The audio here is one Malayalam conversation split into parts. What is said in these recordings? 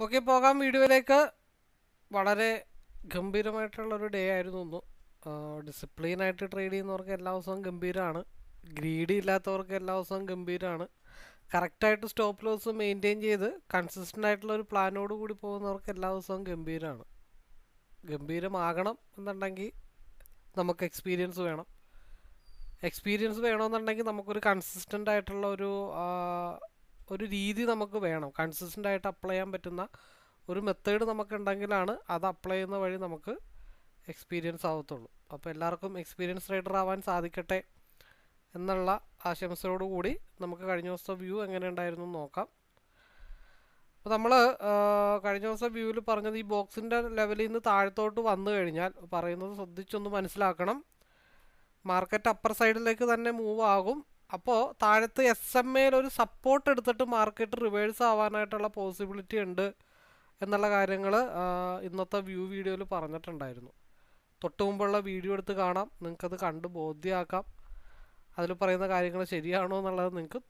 ഓക്കെ പോകാം. വീഡിയോയിലേക്ക് വളരെ ഗംഭീരമായിട്ടുള്ളൊരു ഡേ ആയിരുന്നു ഇന്ന്. ഡിസിപ്ലിനായിട്ട് ട്രേഡ് ചെയ്യുന്നവർക്ക് എല്ലാ ദിവസവും ഗംഭീരമാണ് ഗ്രീഡി ഇല്ലാത്തവർക്ക് എല്ലാ ദിവസവും ഗംഭീരമാണ് കറക്റ്റായിട്ട് സ്റ്റോപ്പ് ലോസ് മെയിന്റെയിൻ ചെയ്ത് കൺസിസ്റ്റന്റ് ആയിട്ടുള്ള ഒരു പ്ലാനോട് കൂടി പോകുന്നവർക്ക് എല്ലാ ദിവസവും ഗംഭീരമാണ് ഗംഭീരമാകണം എന്നുണ്ടെങ്കിൽ നമുക്ക് എക്സ്പീരിയൻസ് വേണം. എക്സ്പീരിയൻസ് വേണമെന്നുണ്ടെങ്കിൽ നമുക്കൊരു കൺസിസ്റ്റന്റ് ആയിട്ടുള്ള ഒരു ഒരു രീതി നമുക്ക് വേണം. കൺസിസ്റ്റന്റ് ആയിട്ട് അപ്ലൈ ചെയ്യാൻ പറ്റുന്ന ഒരു മെത്തേഡ് നമുക്കുണ്ടെങ്കിലാണ് അത് അപ്ലൈ ചെയ്യുന്ന വഴി നമുക്ക് എക്സ്പീരിയൻസ് ആവത്തുള്ളൂ. അപ്പോൾ എല്ലാവർക്കും എക്സ്പീരിയൻസ് റൈഡർ ആവാൻ സാധിക്കട്ടെ എന്നുള്ള ആശംസയോടുകൂടി നമുക്ക് കഴിഞ്ഞ ദിവസത്തെ വ്യൂ എങ്ങനെ ഉണ്ടായിരുന്നു നോക്കാം. അപ്പോൾ നമ്മൾ കഴിഞ്ഞ ദിവസം വ്യൂവിൽ പറഞ്ഞത് ഈ ബോക്സിന്റെ ലെവലിൽ നിന്ന് താഴത്തോട്ട് വന്നു കഴിഞ്ഞാൽ പറയുന്നത് ശ്രദ്ധിച്ചൊന്ന് മനസ്സിലാക്കണം. മാർക്കറ്റ് അപ്പർ സൈഡിലേക്ക് തന്നെ മൂവ് ആകും. അപ്പോൾ താഴത്ത് എസ് എം എയിൽ ഒരു സപ്പോർട്ട് എടുത്തിട്ട് മാർക്കറ്റ് റിവേഴ്സ് ആവാനായിട്ടുള്ള പോസിബിലിറ്റി ഉണ്ട് എന്നുള്ള കാര്യങ്ങൾ ഇന്നത്തെ വ്യൂ വീഡിയോയിൽ പറഞ്ഞിട്ടുണ്ടായിരുന്നു. തൊട്ട് മുമ്പുള്ള വീഡിയോ എടുത്ത് കാണാം. നിങ്ങൾക്കത് കണ്ട് ബോധ്യമാക്കാം അതിൽ പറയുന്ന കാര്യങ്ങൾ ശരിയാണോ എന്നുള്ളത് നിങ്ങൾക്ക്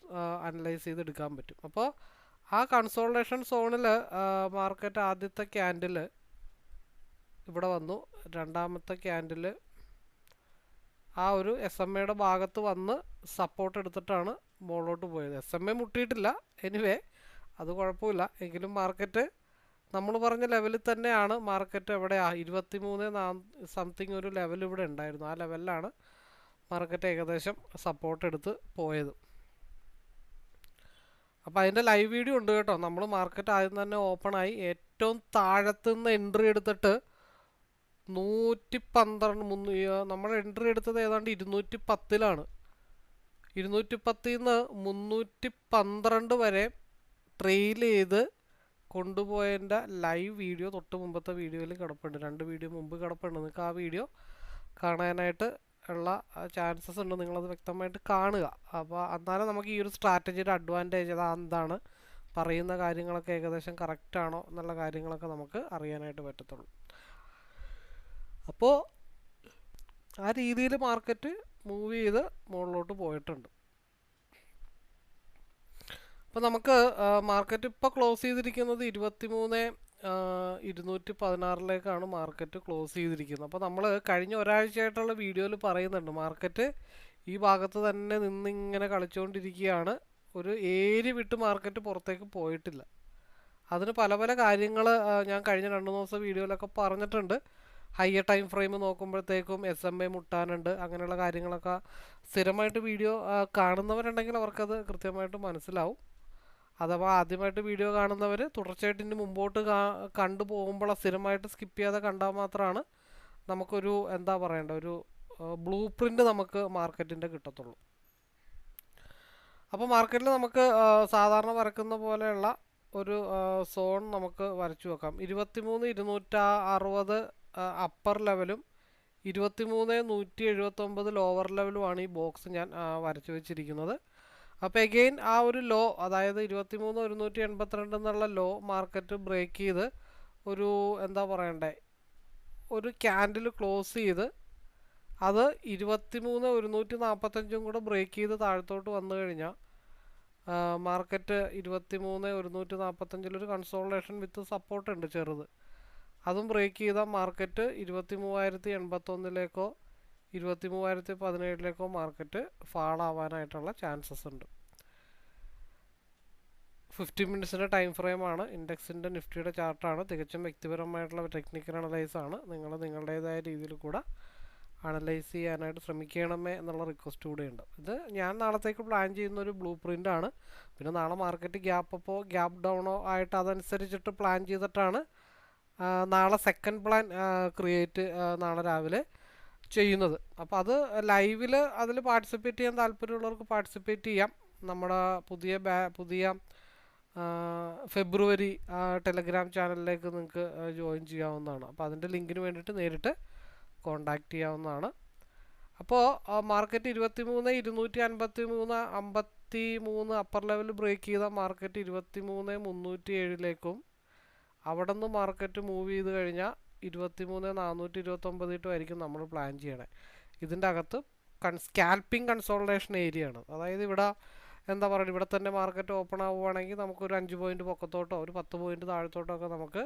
അനലൈസ് ചെയ്തെടുക്കാൻ പറ്റും. അപ്പോൾ ആ കൺസോൾട്ടേഷൻ സോണിൽ മാർക്കറ്റ് ആദ്യത്തെ ക്യാൻഡിൽ ഇവിടെ വന്നു. രണ്ടാമത്തെ ക്യാൻഡിൽ ആ ഒരു എസ് എം എയുടെ ഭാഗത്ത് വന്ന് സപ്പോർട്ട് എടുത്തിട്ടാണ് മുകളിലോട്ട് പോയത്. എസ് എം എ മുട്ടിയിട്ടില്ല. എനിവേ അത് കുഴപ്പമില്ല. എങ്കിലും മാർക്കറ്റ് നമ്മൾ പറഞ്ഞ ലെവലിൽ തന്നെയാണ് മാർക്കറ്റ് എവിടെയാ ഇരുപത്തി മൂന്ന് സംതിങ് ഒരു ലെവൽ ഇവിടെ ഉണ്ടായിരുന്നു. ആ ലെവലിലാണ് മാർക്കറ്റ് ഏകദേശം സപ്പോർട്ട് എടുത്ത് പോയത്. അപ്പോൾ അതിന്റെ ലൈവ് വീഡിയോ ഉണ്ട് കേട്ടോ. നമ്മൾ മാർക്കറ്റ് ആദ്യം തന്നെ ഓപ്പൺ ആയി. ഏറ്റവും താഴത്തുനിന്ന് എൻട്രി എടുത്തിട്ട് നൂറ്റി പന്ത്രണ്ട് മുന്നൂ നമ്മൾ എൻട്രി എടുത്തത് ഏതാണ്ട് ഇരുന്നൂറ്റി പത്തിലാണ് ഇരുന്നൂറ്റി പത്തിൽ നിന്ന് മുന്നൂറ്റി പന്ത്രണ്ട് വരെ ട്രെയിൽ ചെയ്ത് കൊണ്ടുപോയതിന്റെ ലൈവ് വീഡിയോ തൊട്ട് മുമ്പത്തെ വീഡിയോയിൽ കിടപ്പുണ്ട്. രണ്ട് വീഡിയോ മുമ്പ് കിടപ്പുണ്ട്. നിങ്ങൾക്ക് ആ വീഡിയോ കാണാനായിട്ട് ഉള്ള ചാൻസസ് ഉണ്ട് നിങ്ങളത് വ്യക്തമായിട്ട് കാണുക. അപ്പോൾ എന്നാലും നമുക്ക് ഈ ഒരു സ്ട്രാറ്റജിയുടെ അഡ്വാന്റേജ് അത് എന്താണ്? പറയുന്ന കാര്യങ്ങളൊക്കെ ഏകദേശം കറക്റ്റ് ആണോ എന്നുള്ള കാര്യങ്ങളൊക്കെ നമുക്ക് അറിയാനായിട്ട് പറ്റത്തുള്ളൂ. അപ്പോൾ ആ രീതിയിൽ മാർക്കറ്റ് മൂവ് ചെയ്ത് മുകളിലോട്ട് പോയിട്ടുണ്ട്. അപ്പോൾ നമുക്ക് മാർക്കറ്റ് ഇപ്പോൾ ക്ലോസ് ചെയ്തിരിക്കുന്നത് ഇരുപത്തി മൂന്ന് ഇരുന്നൂറ്റി പതിനാറിലേക്കാണ് മാർക്കറ്റ് ക്ലോസ് ചെയ്തിരിക്കുന്നത്. അപ്പോൾ നമ്മൾ കഴിഞ്ഞ ഒരാഴ്ചയായിട്ടുള്ള വീഡിയോയിൽ പറയുന്നുണ്ട് മാർക്കറ്റ് ഈ ഭാഗത്ത് തന്നെ നിന്നിങ്ങനെ കളിച്ചുകൊണ്ടിരിക്കുകയാണ് ഒരു ഏരി വിട്ട് മാർക്കറ്റ് പുറത്തേക്ക് പോയിട്ടില്ല. അതിന് പല പല കാര്യങ്ങൾ ഞാൻ കഴിഞ്ഞ രണ്ട് മൂന്ന് ദിവസം വീഡിയോയിലൊക്കെ പറഞ്ഞിട്ടുണ്ട്. ഹയർ ടൈം ഫ്രെയിം നോക്കുമ്പോഴത്തേക്കും എസ് എം എ മുട്ടാനുണ്ട്. അങ്ങനെയുള്ള കാര്യങ്ങളൊക്കെ സ്ഥിരമായിട്ട് വീഡിയോ കാണുന്നവരുണ്ടെങ്കിൽ അവർക്കത് കൃത്യമായിട്ട് മനസ്സിലാവും. അഥവാ ആദ്യമായിട്ട് വീഡിയോ കാണുന്നവർ തുടർച്ചയായിട്ട് ഇനി മുമ്പോട്ട് കാ കണ്ടു പോകുമ്പോൾ സ്ഥിരമായിട്ട് സ്കിപ്പ് ചെയ്യാതെ കണ്ടാൽ മാത്രമാണ് നമുക്കൊരു എന്താ പറയേണ്ട ഒരു ബ്ലൂ പ്രിന്റ് നമുക്ക് മാർക്കറ്റിന്റെ കിട്ടത്തുള്ളൂ. അപ്പോൾ മാർക്കറ്റിൽ നമുക്ക് സാധാരണ വരക്കുന്ന പോലെയുള്ള ഒരു സോൺ നമുക്ക് വരച്ചു വെക്കാം. ഇരുപത്തിമൂന്ന് ഇരുന്നൂറ്റ അറുപത് അപ്പർ ലെവലും ഇരുപത്തിമൂന്ന് നൂറ്റി എഴുപത്തൊമ്പത് ലോവർ ലെവലുമാണ് ഈ ബോക്സ് ഞാൻ വരച്ചു വെച്ചിരിക്കുന്നത്. അപ്പോൾ എഗെയിൻ ആ ഒരു ലോ അതായത് ഇരുപത്തിമൂന്ന് ഒരുന്നൂറ്റി എൺപത്തിരണ്ട് എന്നുള്ള ലോ മാർക്കറ്റ് ബ്രേക്ക് ചെയ്ത് ഒരു എന്താ പറയണ്ടേ ഒരു ക്യാൻഡിൽ ക്ലോസ് ചെയ്ത് അത് ഇരുപത്തി മൂന്ന് ഒരുന്നൂറ്റി നാൽപ്പത്തഞ്ചും കൂടെ ബ്രേക്ക് ചെയ്ത് താഴത്തോട്ട് വന്നു കഴിഞ്ഞാൽ മാർക്കറ്റ് ഇരുപത്തി മൂന്ന് ഒരുന്നൂറ്റി നാൽപ്പത്തഞ്ചിലൊരു കൺസോളേഷൻ വിത്ത് സപ്പോർട്ട് ഉണ്ട് ചെറുത്. അതും ബ്രേക്ക് ചെയ്താൽ മാർക്കറ്റ് ഇരുപത്തി മൂവായിരത്തി എൺപത്തൊന്നിലേക്കോ ഇരുപത്തി മൂവായിരത്തി പതിനേഴിലേക്കോ മാർക്കറ്റ് ഫാളാവാനായിട്ടുള്ള ചാൻസസ് ഉണ്ട് ഫിഫ്റ്റി മിനിറ്റ്സിന്റെ ടൈം ഫ്രെയിമാണ് ഇൻഡെക്സിന്റെ നിഫ്റ്റിയുടെ ചാർട്ടാണ് തികച്ചും വ്യക്തിപരമായിട്ടുള്ള ടെക്നിക്കൽ അനലൈസ് ആണ്. നിങ്ങൾ നിങ്ങളുടേതായ രീതിയിൽ കൂടെ അനലൈസ് ചെയ്യാനായിട്ട് ശ്രമിക്കണമേ എന്നുള്ള റിക്വസ്റ്റ് കൂടെയുണ്ട് ഇത് ഞാൻ നാളത്തേക്ക് പ്ലാൻ ചെയ്യുന്ന ഒരു ബ്ലൂ പ്രിന്റ് ആണ്. പിന്നെ നാളെ മാർക്കറ്റ് ഗ്യാപ്പ് ഗ്യാപ്പ് ഡൗണോ ആയിട്ട് അതനുസരിച്ചിട്ട് പ്ലാൻ ചെയ്തിട്ടാണ് നാളെ സെക്കൻഡ് പ്ലാൻ ക്രിയേറ്റ് നാളെ രാവിലെ ചെയ്യുന്നത്. അപ്പോൾ അത് ലൈവിൽ അതിൽ പാർട്ടിസിപ്പേറ്റ് ചെയ്യാൻ താല്പര്യമുള്ളവർക്ക് പാർട്ടിസിപ്പേറ്റ് ചെയ്യാം. നമ്മുടെ പുതിയ ബാ പുതിയ ഫെബ്രുവരി ടെലഗ്രാം ചാനലിലേക്ക് നിങ്ങൾക്ക് ജോയിൻ ചെയ്യാവുന്നതാണ്. അപ്പോൾ അതിന്റെ ലിങ്കിന് വേണ്ടിയിട്ട് നേരിട്ട് കോണ്ടാക്ട് ചെയ്യാവുന്നതാണ്. അപ്പോൾ മാർക്കറ്റ് ഇരുപത്തി മൂന്ന് ഇരുന്നൂറ്റി അൻപത്തി മൂന്ന് അമ്പത്തി മൂന്ന് അപ്പർ ലെവൽ ബ്രേക്ക് ചെയ്ത മാർക്കറ്റ് ഇരുപത്തി മൂന്ന് മുന്നൂറ്റി ഏഴിലേക്കും അവിടെ നിന്ന് മാർക്കറ്റ് മൂവ് ചെയ്ത് കഴിഞ്ഞാൽ ഇരുപത്തി മൂന്ന് നാനൂറ്റി ഇരുപത്തൊമ്പത് ആയിരിക്കും നമ്മൾ പ്ലാൻ ചെയ്യണേ. ഇതിന്റെ അകത്ത് കൺ സ്കാൽപ്പിംഗ് കൺസോൾട്ടേഷൻ ഏരിയ ആണ്. അതായത് ഇവിടെ എന്താ പറയുക ഇവിടെ തന്നെ മാർക്കറ്റ് ഓപ്പൺ ആവുകയാണെങ്കിൽ നമുക്കൊരു അഞ്ച് പോയിന്റ് പൊക്കത്തോട്ടോ ഒരു പത്ത് പോയിന്റ് താഴത്തോട്ടോ ഒക്കെ നമുക്ക്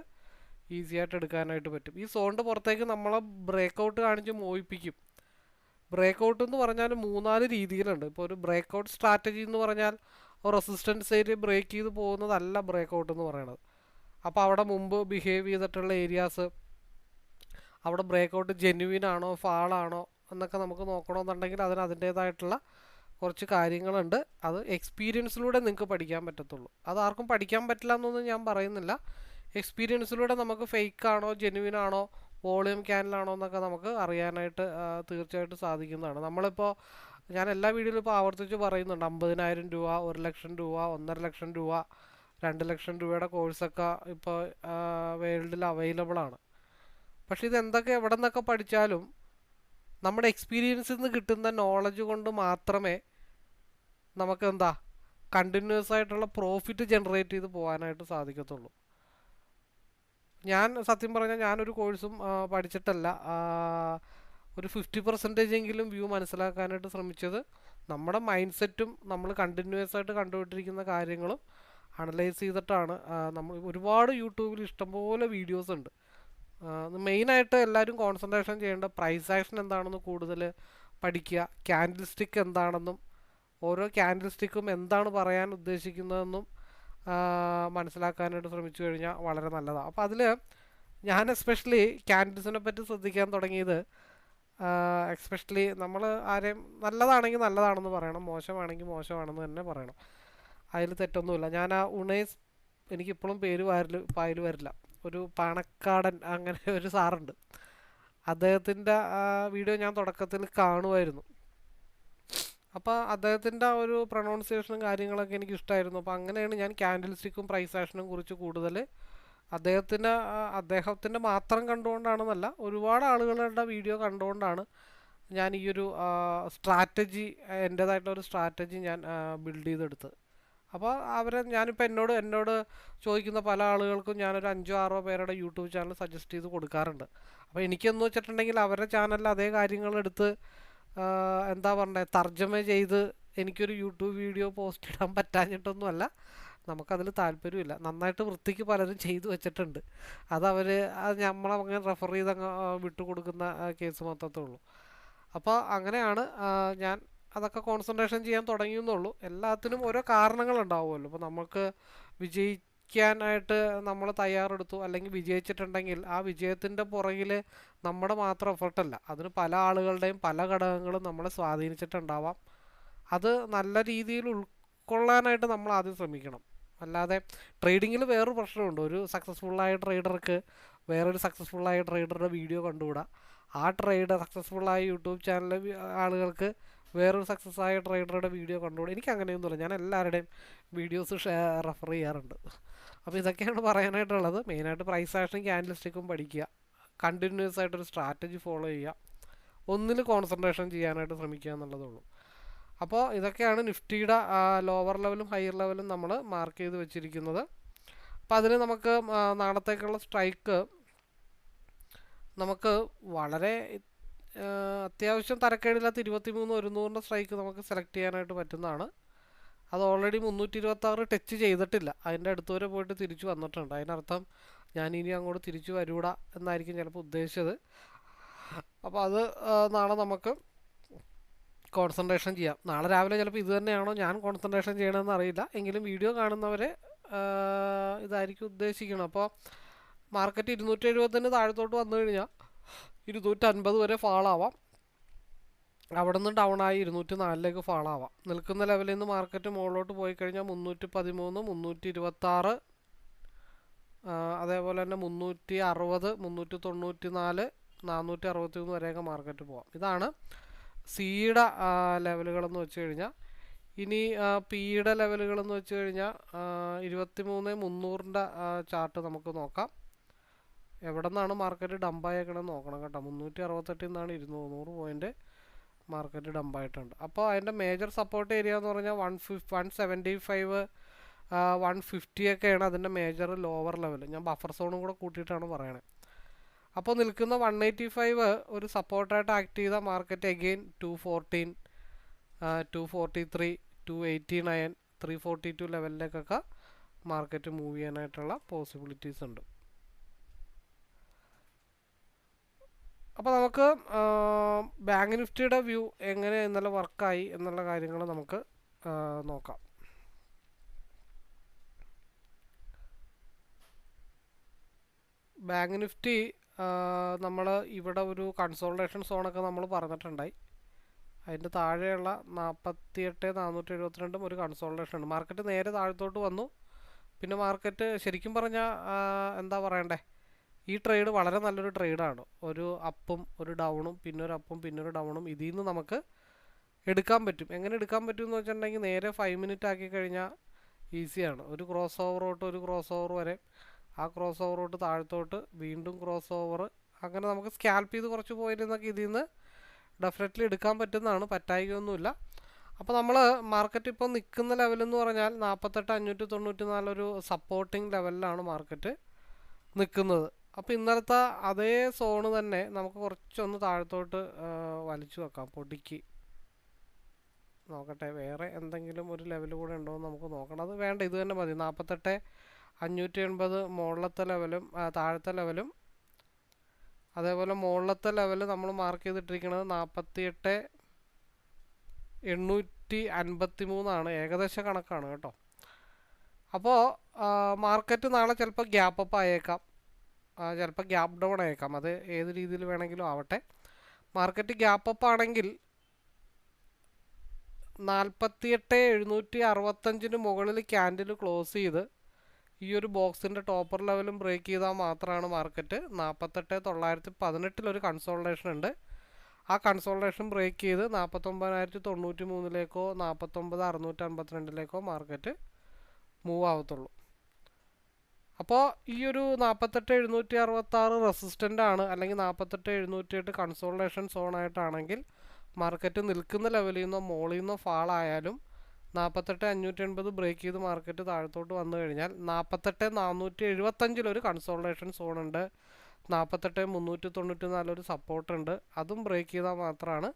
ഈസി ആയിട്ട് എടുക്കാനായിട്ട് പറ്റും. ഈ സോണിന്റെ പുറത്തേക്ക് നമ്മളെ ബ്രേക്ക് ഔട്ട് കാണിച്ച് മോഹിപ്പിക്കും. ബ്രേക്ക് ഔട്ട് എന്ന് പറഞ്ഞാൽ മൂന്നാൽ രീതിയിലുണ്ട്. ഇപ്പോൾ ഒരു ബ്രേക്ക് ഔട്ട് സ്ട്രാറ്റജി എന്ന് പറഞ്ഞാൽ റെസിസ്റ്റൻസ് ഏരിയ ബ്രേക്ക് ചെയ്ത് പോകുന്നതല്ല ബ്രേക്ക് ഔട്ട് എന്ന് പറയുന്നത് അപ്പോൾ അവിടെ മുമ്പ് ബിഹേവ് ചെയ്തിട്ടുള്ള ഏരിയാസ് അവിടെ ബ്രേക്ക് ഔട്ട് ജെന്യുവിൻ ആണോ ഫാളാണോ എന്നൊക്കെ നമുക്ക് നോക്കണമെന്നുണ്ടെങ്കിൽ അതിന് അതിന്റേതായിട്ടുള്ള കുറച്ച് കാര്യങ്ങളുണ്ട്. അത് എക്സ്പീരിയൻസിലൂടെ നിങ്ങൾക്ക് പഠിക്കാൻ പറ്റത്തുള്ളൂ. അത് ആർക്കും പഠിക്കാൻ പറ്റില്ല എന്നൊന്നും ഞാൻ പറയുന്നില്ല. എക്സ്പീരിയൻസിലൂടെ നമുക്ക് ഫേക്ക് ആണോ ജെന്യുവിൻ ആണോ വോളിയം ക്യാനലാണോ എന്നൊക്കെ നമുക്ക് അറിയാനായിട്ട് തീർച്ചയായിട്ടും സാധിക്കുന്നതാണ്. നമ്മളിപ്പോൾ ഞാൻ എല്ലാ വീഡിയോയിലും ഇപ്പോൾ ആവർത്തിച്ച് പറയുന്നുണ്ട്. അമ്പതിനായിരം രൂപ ഒരു ലക്ഷം രൂപ ഒന്നര ലക്ഷം രൂപ രണ്ട് ലക്ഷം രൂപയുടെ കോഴ്സൊക്കെ ഇപ്പോൾ വേൾഡിൽ അവൈലബിൾ ആണ്. പക്ഷേ ഇതെന്തൊക്കെ എവിടെ നിന്നൊക്കെ പഠിച്ചാലും നമ്മുടെ എക്സ്പീരിയൻസിൽ നിന്ന് കിട്ടുന്ന നോളജ് കൊണ്ട് മാത്രമേ നമുക്ക് എന്താ കണ്ടിന്യൂസ് ആയിട്ടുള്ള പ്രോഫിറ്റ് ജനറേറ്റ് ചെയ്ത് പോകാനായിട്ട് സാധിക്കത്തുള്ളൂ. ഞാൻ സത്യം പറഞ്ഞാൽ ഞാനൊരു കോഴ്സും പഠിച്ചിട്ടല്ല. ഒരു ഫിഫ്റ്റി പെർസെന്റേജ് എങ്കിലും വ്യൂ മനസ്സിലാക്കാനായിട്ട് ശ്രമിച്ചത് നമ്മുടെ മൈൻഡ് സെറ്റും നമ്മൾ കണ്ടിന്യൂസ് ആയിട്ട് കണ്ടുപിട്ടിരിക്കുന്ന കാര്യങ്ങളും അനലൈസ് ചെയ്തിട്ടാണ് നമ്മൾ ഒരുപാട് യൂട്യൂബിൽ ഇഷ്ടംപോലെ വീഡിയോസ് ഉണ്ട്. മെയിനായിട്ട് എല്ലാവരും കോൺസെൻട്രേഷൻ ചെയ്യേണ്ട പ്രൈസ് ആക്ഷൻ എന്താണെന്ന് കൂടുതൽ പഠിക്കുക ക്യാൻഡിൽ സ്റ്റിക്ക് എന്താണെന്നും ഓരോ ക്യാൻഡിൽ സ്റ്റിക്കും എന്താണ് പറയാൻ ഉദ്ദേശിക്കുന്നതെന്നും മനസ്സിലാക്കാനായിട്ട് ശ്രമിച്ചു കഴിഞ്ഞാൽ വളരെ നല്ലതാണ് അപ്പോൾ അതിൽ ഞാൻ എസ്പെഷ്യലി ക്യാൻഡിൽസിനെ പറ്റി ശ്രദ്ധിക്കാൻ തുടങ്ങിയത് എക്സ്പെഷ്യലി നമ്മൾ ആരെയും നല്ലതാണെങ്കിൽ നല്ലതാണെന്ന് പറയണം മോശമാണെങ്കിൽ മോശമാണെന്ന് തന്നെ പറയണം. അതിൽ തെറ്റൊന്നുമില്ല. ഞാൻ ആ ഉണേസ് എനിക്കിപ്പോഴും പേര് വാരിൽ പായൽ വരില്ല. ഒരു പണക്കാടൻ അങ്ങനെ ഒരു സാറുണ്ട്. അദ്ദേഹത്തിന്റെ വീഡിയോ ഞാൻ തുടക്കത്തിൽ കാണുമായിരുന്നു. അപ്പോൾ അദ്ദേഹത്തിന്റെ ഒരു പ്രൊണൗൺസിയേഷനും കാര്യങ്ങളൊക്കെ എനിക്ക് ഇഷ്ടമായിരുന്നു അപ്പോൾ അങ്ങനെയാണ് ഞാൻ ക്യാൻഡിൽ സ്റ്റിക്കും പ്രൈസ് ആക്ഷനും കുറിച്ച് കൂടുതൽ അദ്ദേഹത്തിന് അദ്ദേഹത്തിന്റെ മാത്രം കണ്ടുകൊണ്ടാണെന്നല്ല ഒരുപാട് ആളുകളുടെ വീഡിയോ കണ്ടുകൊണ്ടാണ് ഞാൻ ഈ ഒരു സ്ട്രാറ്റജി എന്റേതായിട്ടുള്ള ഒരു സ്ട്രാറ്റജി ഞാൻ ബിൽഡ് ചെയ്തെടുത്തത്. അപ്പോൾ അവരെ ഞാനിപ്പോൾ എന്നോട് എന്നോട് ചോദിക്കുന്ന പല ആളുകൾക്കും ഞാനൊരു അഞ്ചോ ആറോ പേരുടെ യൂട്യൂബ് ചാനൽ സജസ്റ്റ് ചെയ്ത് കൊടുക്കാറുണ്ട്. അപ്പോൾ എനിക്കെന്ന് വെച്ചിട്ടുണ്ടെങ്കിൽ അവരുടെ ചാനലിൽ അതേ കാര്യങ്ങളെടുത്ത് എന്താ പറയുക തർജമ ചെയ്ത് എനിക്കൊരു യൂട്യൂബ് വീഡിയോ പോസ്റ്റ് ഇടാൻ പറ്റാഞ്ഞിട്ടൊന്നുമല്ല. നമുക്കതിൽ താല്പര്യമില്ല. നന്നായിട്ട് വൃത്തിക്ക് പലരും ചെയ്തു വെച്ചിട്ടുണ്ട്. അതവർ അത് നമ്മളങ്ങനെ റെഫർ ചെയ്ത് അങ്ങ് വിട്ടു കൊടുക്കുന്ന കേസ് മാത്രമേ ഉള്ളൂ. അപ്പോൾ അങ്ങനെയാണ് ഞാൻ അതൊക്കെ കോൺസെൻട്രേഷൻ ചെയ്യാൻ തുടങ്ങിയെന്നുള്ളൂ. എല്ലാത്തിനും ഓരോ കാരണങ്ങളുണ്ടാവുമല്ലോ. അപ്പോൾ നമുക്ക് വിജയിക്കാനായിട്ട് നമ്മൾ തയ്യാറെടുത്തു അല്ലെങ്കിൽ വിജയിച്ചിട്ടുണ്ടെങ്കിൽ ആ വിജയത്തിന്റെ പുറകിൽ നമ്മുടെ മാത്രം എഫർട്ടല്ല അതിന് പല ആളുകളുടെയും പല ഘടകങ്ങളും നമ്മളെ സ്വാധീനിച്ചിട്ടുണ്ടാവാം. അത് നല്ല രീതിയിൽ ഉൾക്കൊള്ളാനായിട്ട് നമ്മൾ ആദ്യം ശ്രമിക്കണം. അല്ലാതെ ട്രേഡിങ്ങിൽ വേറൊരു പ്രശ്നമുണ്ട്. ഒരു സക്സസ്ഫുള്ളായ ട്രേഡർക്ക് വേറൊരു സക്സസ്ഫുള്ളായ ട്രേഡറുടെ വീഡിയോ കണ്ടുകൂടാ. ആ ട്രേഡർ സക്സസ്ഫുള്ളായ യൂട്യൂബ് ചാനലിലെ ആളുകൾക്ക് വേറൊരു സക്സസ് ആയ ട്രേഡറുടെ വീഡിയോ കണ്ടുകൂടെ എനിക്ക് അങ്ങനെയൊന്നുമില്ല. ഞാൻ എല്ലാവരുടെയും വീഡിയോസ് റെഫർ ചെയ്യാറുണ്ട്. അപ്പോൾ ഇതൊക്കെയാണ് പറയാനായിട്ടുള്ളത്. മെയിനായിട്ട് പ്രൈസ് ആക്ഷൻ ക്യാൻഡിൽ സ്റ്റിക്കും പഠിക്കുക. കണ്ടിന്യൂസ് ആയിട്ടൊരു സ്ട്രാറ്റജി ഫോളോ ചെയ്യുക. ഒന്നിൽ കോൺസെൻട്രേഷൻ ചെയ്യാനായിട്ട് ശ്രമിക്കുക എന്നുള്ളതുള്ളൂ. അപ്പോൾ ഇതൊക്കെയാണ് നിഫ്റ്റിയുടെ ലോവർ ലെവലും ഹയർ ലെവലും നമ്മൾ മാർക്ക് ചെയ്ത് വെച്ചിരിക്കുന്നത്. അപ്പോൾ അതിന് നമുക്ക് നാളത്തേക്കുള്ള സ്ട്രൈക്ക് നമുക്ക് വളരെ അത്യാവശ്യം തരക്കേടില്ലാത്ത ഇരുപത്തി മൂന്ന് ഒരുന്നൂറിന്റെ സ്ട്രൈക്ക് നമുക്ക് സെലക്ട് ചെയ്യാനായിട്ട് പറ്റുന്നതാണ്. അത് ഓൾറെഡി മുന്നൂറ്റി ഇരുപത്താറ് ടച്ച് ചെയ്തിട്ടില്ല. അതിന്റെ അടുത്ത് വരെ പോയിട്ട് തിരിച്ചു വന്നിട്ടുണ്ട്. അതിനർത്ഥം ഞാൻ ഇനി അങ്ങോട്ട് തിരിച്ചു വരൂട എന്നായിരിക്കും ചിലപ്പോൾ ഉദ്ദേശിച്ചത്. അപ്പോൾ അത് നാളെ നമുക്ക് കോൺസെൻട്രേഷൻ ചെയ്യാം. നാളെ രാവിലെ ചിലപ്പോൾ ഇത് തന്നെയാണോ ഞാൻ കോൺസെൻട്രേഷൻ ചെയ്യണമെന്ന് അറിയില്ല. എങ്കിലും വീഡിയോ കാണുന്നവർ ഇതായിരിക്കും ഉദ്ദേശിക്കണം അപ്പോൾ മാർക്കറ്റ് ഇരുന്നൂറ്റി എഴുപത്തിന് താഴത്തോട്ട് വന്നു കഴിഞ്ഞാൽ ഇരുന്നൂറ്റൻപത് വരെ ഫാളാവാം. അവിടെ നിന്ന് ഡൗൺ ആയി ഇരുന്നൂറ്റി നാലിലേക്ക് ഫാളാവാം. നിൽക്കുന്ന ലെവലിൽ നിന്ന് മാർക്കറ്റ് മുകളിലോട്ട് പോയി കഴിഞ്ഞാൽ മുന്നൂറ്റി പതിമൂന്ന് മുന്നൂറ്റി ഇരുപത്താറ് അതേപോലെ തന്നെ മുന്നൂറ്റി അറുപത് മുന്നൂറ്റി തൊണ്ണൂറ്റി നാല് നാനൂറ്റി അറുപത്തി മൂന്ന് വരെയൊക്കെ മാർക്കറ്റ് പോവാം. ഇതാണ് സിയുടെ ലെവലുകളെന്ന് വെച്ച് കഴിഞ്ഞാൽ. ഇനി പിയുടെ ലെവലുകളെന്ന് വെച്ച് കഴിഞ്ഞാൽ ഇരുപത്തി മൂന്ന് മുന്നൂറിന്റെ ചാർട്ട് നമുക്ക് നോക്കാം. എവിടെ നിന്നാണ് മാർക്കറ്റ് ഡമ്പായേക്കണമെന്ന് നോക്കണം കേട്ടോ. മുന്നൂറ്റി അറുപത്തെട്ടിൽ നിന്നാണ് ഇരുന്നൂറ് നൂറ് പോയിന്റ് മാർക്കറ്റ് ഡമ്പായിട്ടുണ്ട് അപ്പോൾ അതിന്റെ മേജർ സപ്പോർട്ട് ഏരിയ എന്ന് പറഞ്ഞാൽ one fif one seventy five one fifty ഒക്കെയാണ് അതിന്റെ മേജർ ലോവർ ലെവൽ ഞാൻ ബഫർ സോണും കൂടെ കൂട്ടിയിട്ടാണ് പറയണത് അപ്പോൾ നിൽക്കുന്ന വൺ എയ്റ്റി ഫൈവ് ഒരു സപ്പോർട്ടായിട്ട് ആക്ട് ചെയ്ത market again two fourteen two forty three two eighty nine three forty two ലെവലിലേക്കൊക്കെ market move ചെയ്യാനായിട്ടുള്ള പോസിബിലിറ്റീസ് ഉണ്ട്. അപ്പോൾ നമുക്ക് ബാങ്ക് നിഫ്റ്റിയുടെ വ്യൂ എങ്ങനെ ഇന്നലെ വർക്കായി എന്നുള്ള കാര്യങ്ങൾ നമുക്ക് നോക്കാം. ബാങ്ക് നിഫ്റ്റി നമ്മൾ ഇവിടെ ഒരു കൺസോൾട്ടേഷൻ സോണൊക്കെ നമ്മൾ പറഞ്ഞിട്ടുണ്ടായി. അതിന്റെ താഴെയുള്ള നാൽപ്പത്തി എട്ട് നാനൂറ്റി എഴുപത്തിരണ്ടും ഒരു കൺസോൾട്ടേഷൻ ഉണ്ട്. മാർക്കറ്റ് നേരെ താഴത്തോട്ട് വന്നു. പിന്നെ മാർക്കറ്റ് ശരിക്കും പറഞ്ഞാൽ എന്താ പറയണ്ടേ? ഈ ട്രേഡ് വളരെ നല്ലൊരു ട്രേഡാണ് ഒരു അപ്പും ഒരു ഡൗണും പിന്നെ ഒരു അപ്പും പിന്നെ ഒരു ഡൗണും ഇതിൽ നിന്ന് നമുക്ക് എടുക്കാൻ പറ്റും. എങ്ങനെ എടുക്കാൻ പറ്റും എന്ന് വെച്ചിട്ടുണ്ടെങ്കിൽ നേരെ ഫൈവ് മിനിറ്റ് ആക്കി കഴിഞ്ഞാൽ ഈസിയാണ് ഒരു ക്രോസ് ഓവർ തൊട്ട് ഒരു ക്രോസ് ഓവർ വരെ. ആ ക്രോസ് ഓവർ തൊട്ട് താഴത്തോട്ട് വീണ്ടും ക്രോസ് ഓവർ അങ്ങനെ നമുക്ക് സ്കാൽപ്പ് ചെയ്ത് കുറച്ച് പോയിരുന്നൊക്കെ ഇതിൽ നിന്ന് ഡെഫിനറ്റ്ലി എടുക്കാൻ പറ്റുന്നതാണ്. പറ്റായികയൊന്നുമില്ല. അപ്പോൾ നമ്മൾ മാർക്കറ്റ് ഇപ്പോൾ നിൽക്കുന്ന ലെവലെന്ന് പറഞ്ഞാൽ നാൽപ്പത്തെട്ട് അഞ്ഞൂറ്റി തൊണ്ണൂറ്റി നാലൊരു സപ്പോർട്ടിംഗ് ലെവലിലാണ് മാർക്കറ്റ് നിൽക്കുന്നത് അപ്പോൾ ഇന്നലത്തെ അതേ സോണ് തന്നെ നമുക്ക് കുറച്ചൊന്ന് താഴത്തോട്ട് വലിച്ചു വെക്കാം. പൊടിക്ക്. നോക്കട്ടെ വേറെ എന്തെങ്കിലും ഒരു ലെവൽ കൂടെ ഉണ്ടോ എന്ന് നമുക്ക് നോക്കണം. അത് വേണ്ട ഇത് തന്നെ മതി. നാൽപ്പത്തെട്ട് അഞ്ഞൂറ്റി എൺപത് മുകളിലത്തെ ലെവലും താഴത്തെ ലെവലും അതേപോലെ മുകളിലത്തെ ലെവൽ നമ്മൾ മാർക്ക് ചെയ്തിട്ടിരിക്കുന്നത് നാൽപ്പത്തി എട്ട് എണ്ണൂറ്റി അൻപത്തി മൂന്നാണ് ഏകദേശ കണക്കാണ് കേട്ടോ. അപ്പോൾ മാർക്കറ്റ് നാളെ ചിലപ്പോൾ ഗ്യാപ്പ് അപ്പ് ആയേക്കാം. ചിലപ്പോൾ ഗ്യാപ്പ് ഡൗൺ ആയേക്കാം. അത് ഏത് രീതിയിൽ വേണമെങ്കിലും ആവട്ടെ. മാർക്കറ്റ് ഗ്യാപ്പ് അപ്പ് ആണെങ്കിൽ നാൽപ്പത്തിയെട്ട് എഴുന്നൂറ്റി അറുപത്തഞ്ചിന് മുകളിൽ ക്യാൻഡിൽ ക്ലോസ് ചെയ്ത് ഈ ഒരു ബോക്സിന്റെ ടോപ്പർ ലെവലും ബ്രേക്ക് ചെയ്താൽ മാത്രമാണ് മാർക്കറ്റ് നാൽപ്പത്തെട്ട് തൊള്ളായിരത്തി പതിനെട്ടിലൊരു കൺസോൾട്ടേഷൻ ഉണ്ട്. ആ കൺസോൾട്ടേഷൻ ബ്രേക്ക് ചെയ്ത് നാൽപ്പത്തൊമ്പതിനായിരത്തി തൊണ്ണൂറ്റി മൂന്നിലേക്കോ നാൽപ്പത്തൊമ്പത് അറുന്നൂറ്റി അൻപത്തിരണ്ടിലേക്കോ മാർക്കറ്റ് മൂവ് ആവത്തുള്ളൂ. അപ്പോൾ ഈ ഒരു നാൽപ്പത്തെട്ട് എഴുന്നൂറ്റി അറുപത്താറ് റെസിസ്റ്റന്റ് ആണ് അല്ലെങ്കിൽ നാൽപ്പത്തെട്ട് എഴുന്നൂറ്റി എട്ട് കൺസോൾട്ടേഷൻ സോണായിട്ടാണെങ്കിൽ മാർക്കറ്റ് നിൽക്കുന്ന ലെവലിൽ നിന്നോ മോളിൽ നിന്നോ ഫാളായാലും നാൽപ്പത്തെട്ട് അഞ്ഞൂറ്റി എൺപത് ബ്രേക്ക് ചെയ്ത് മാർക്കറ്റ് താഴത്തോട്ട് വന്നു കഴിഞ്ഞാൽ നാൽപ്പത്തെട്ട് നാനൂറ്റി എഴുപത്തഞ്ചിലൊരു കൺസോൾട്ടേഷൻ സോൺ ഉണ്ട് നാൽപ്പത്തെട്ട് മുന്നൂറ്റി തൊണ്ണൂറ്റി നാലൊരു സപ്പോർട്ടുണ്ട്. അതും ബ്രേക്ക് ചെയ്താൽ മാത്രമാണ്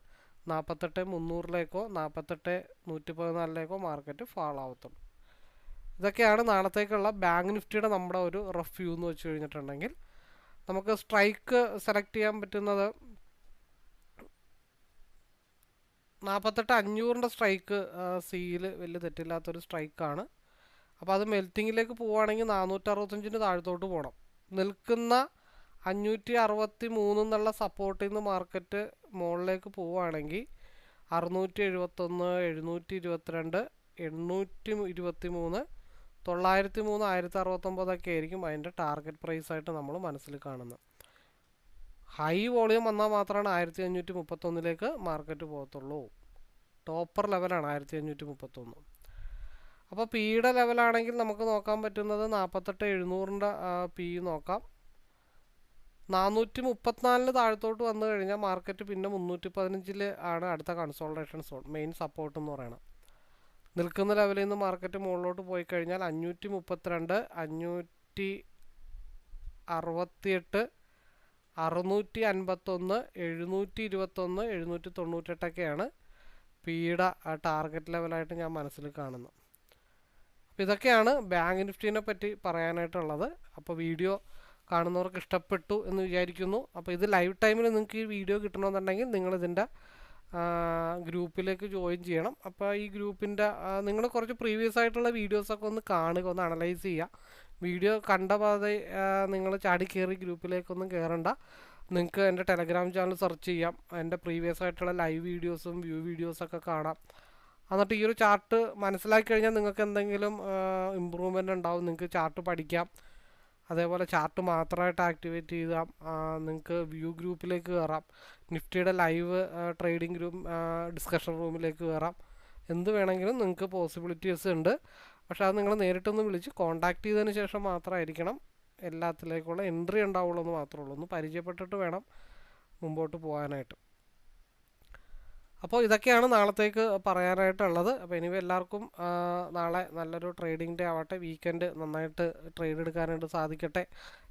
നാൽപ്പത്തെട്ട് മുന്നൂറിലേക്കോ നാൽപ്പത്തെട്ട് നൂറ്റി പതിനാലിലേക്കോ മാർക്കറ്റ് ഫാൾ ആവത്തുള്ളൂ ഇതൊക്കെയാണ് നാളത്തേക്കുള്ള ബാങ്ക് നിഫ്റ്റിയുടെ നമ്മുടെ ഒരു റഫ് വ്യൂ എന്ന് വെച്ച് കഴിഞ്ഞിട്ടുണ്ടെങ്കിൽ. നമുക്ക് സ്ട്രൈക്ക് സെലക്ട് ചെയ്യാൻ പറ്റുന്നത് നാൽപ്പത്തെട്ട് അഞ്ഞൂറിന്റെ സ്ട്രൈക്ക് സിയിൽ വലിയ തെറ്റില്ലാത്തൊരു സ്ട്രൈക്കാണ് അപ്പോൾ അത് മെൽറ്റിങ്ങിലേക്ക് പോവുകയാണെങ്കിൽ നാനൂറ്ററുപത്തഞ്ചിന് താഴത്തോട്ട് പോകണം. നിൽക്കുന്ന അഞ്ഞൂറ്റി അറുപത്തി മൂന്ന് എന്നുള്ള സപ്പോർട്ടിൽ നിന്ന് മാർക്കറ്റ് മുകളിലേക്ക് പോവുകയാണെങ്കിൽ അറുന്നൂറ്റി എഴുപത്തൊന്ന് എഴുന്നൂറ്റി ഇരുപത്തിരണ്ട് എണ്ണൂറ്റി ഇരുപത്തി മൂന്ന് തൊള്ളായിരത്തി മൂന്ന് ആയിരത്തി അറുപത്തൊമ്പതൊക്കെ ആയിരിക്കും അതിന്റെ ടാർഗറ്റ് പ്രൈസ് ആയിട്ട് നമ്മൾ മനസ്സിൽ കാണുന്നത്. ഹൈ വോളിയം വന്നാൽ മാത്രമാണ് ആയിരത്തി അഞ്ഞൂറ്റി മുപ്പത്തൊന്നിലേക്ക് മാർക്കറ്റ് പോകത്തുള്ളൂ. ടോപ്പർ ലെവലാണ് ആയിരത്തി അഞ്ഞൂറ്റി മുപ്പത്തൊന്ന് അപ്പോൾ പിയുടെ ലെവലാണെങ്കിൽ നമുക്ക് നോക്കാൻ പറ്റുന്നത് നാൽപ്പത്തെട്ട് എഴുന്നൂറിന്റെ പി നോക്കാം. നാനൂറ്റി മുപ്പത്തിനാലിന് താഴത്തോട്ട് വന്നു കഴിഞ്ഞാൽ മാർക്കറ്റ് പിന്നെ മുന്നൂറ്റി പതിനഞ്ചിൽ ആണ് അടുത്ത കൺസോൾട്ടേഷൻ സോൺ മെയിൻ സപ്പോർട്ട് എന്ന് പറയുന്നത് നിൽക്കുന്ന ലെവലിൽ നിന്ന് മാർക്കറ്റ് മുകളിലോട്ട് പോയി കഴിഞ്ഞാൽ അഞ്ഞൂറ്റി മുപ്പത്തിരണ്ട് അഞ്ഞൂറ്റി അറുപത്തിയെട്ട് അറുന്നൂറ്റി അൻപത്തൊന്ന് എഴുന്നൂറ്റി ഇരുപത്തൊന്ന് എഴുന്നൂറ്റി തൊണ്ണൂറ്റെട്ടൊക്കെയാണ് പീഡ ആ ടാർഗറ്റ് ലെവലായിട്ട് ഞാൻ മനസ്സിൽ കാണുന്നത്. അപ്പോൾ ഇതൊക്കെയാണ് ബാങ്ക് നിഫ്റ്റീനെ പറ്റി പറയാനായിട്ടുള്ളത്. അപ്പോൾ വീഡിയോ കാണുന്നവർക്ക് ഇഷ്ടപ്പെട്ടു എന്ന് വിചാരിക്കുന്നു. അപ്പോൾ ഇത് ലൈവ് ടൈമിൽ നിങ്ങൾക്ക് ഈ വീഡിയോ കിട്ടണമെന്നുണ്ടെങ്കിൽ നിങ്ങളിതിന്റെ ഗ്രൂപ്പിലേക്ക് ജോയിൻ ചെയ്യണം. അപ്പോൾ ഈ ഗ്രൂപ്പിന്റെ നിങ്ങൾ കുറച്ച് പ്രീവിയസ് ആയിട്ടുള്ള വീഡിയോസൊക്കെ ഒന്ന് കാണുക ഒന്ന് അനലൈസ് ചെയ്യുക. വീഡിയോ കണ്ട പാതെ നിങ്ങൾ ചാടി കയറി ഗ്രൂപ്പിലേക്കൊന്നും കയറണ്ട നിങ്ങൾക്ക് എന്റെ ടെലഗ്രാം ചാനൽ സെർച്ച് ചെയ്യാം. എന്റെ പ്രീവിയസ് ആയിട്ടുള്ള ലൈവ് വീഡിയോസും വ്യൂ വീഡിയോസൊക്കെ കാണാം. എന്നിട്ട് ഈ ഒരു ചാർട്ട് മനസ്സിലാക്കി കഴിഞ്ഞാൽ നിങ്ങൾക്ക് എന്തെങ്കിലും ഇമ്പ്രൂവ്മെന്റ് ഉണ്ടാവും. നിങ്ങൾക്ക് ചാർട്ട് പഠിക്കാം. അതേപോലെ ചാർട്ട് മാത്രമായിട്ട് ആക്ടിവേറ്റ് ചെയ്താൽ നിങ്ങൾക്ക് വ്യൂ ഗ്രൂപ്പിലേക്ക് കയറാം നിഫ്റ്റിയുടെ ലൈവ് ട്രേഡിംഗ് ഗ്രൂപ്പ് ഡിസ്കഷൻ റൂമിലേക്ക് കയറാം എന്ത് വേണമെങ്കിലും നിങ്ങൾക്ക് പോസിബിലിറ്റീസ് ഉണ്ട്. പക്ഷെ അത് നിങ്ങൾ നേരിട്ടൊന്ന് വിളിച്ച് കോൺടാക്ട് ചെയ്തതിന് ശേഷം മാത്രമായിരിക്കണം എല്ലാത്തിലേക്കുള്ള എൻട്രി ഉണ്ടാവുള്ളൂ എന്ന് മാത്രമേ ഉള്ളൂ. ഒന്ന് പരിചയപ്പെട്ടിട്ട് വേണം മുമ്പോട്ട് പോകാനായിട്ട്. അപ്പോൾ ഇതൊക്കെയാണ് നാളത്തേക്ക് പറയാനായിട്ടുള്ളത്. അപ്പോൾ ഇനി എല്ലാവർക്കും നാളെ നല്ലൊരു ട്രേഡിംഗ് ഡേ ആവട്ടെ വീക്കെൻഡ് നന്നായിട്ട് ട്രേഡ് എടുക്കാനായിട്ട് സാധിക്കട്ടെ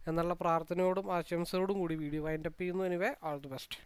എന്നുള്ള പ്രാർത്ഥനയോടും ആശംസയോടും കൂടി വീഡിയോ വൈൻഡപ്പ് ചെയ്യുന്നു. Anyway all the best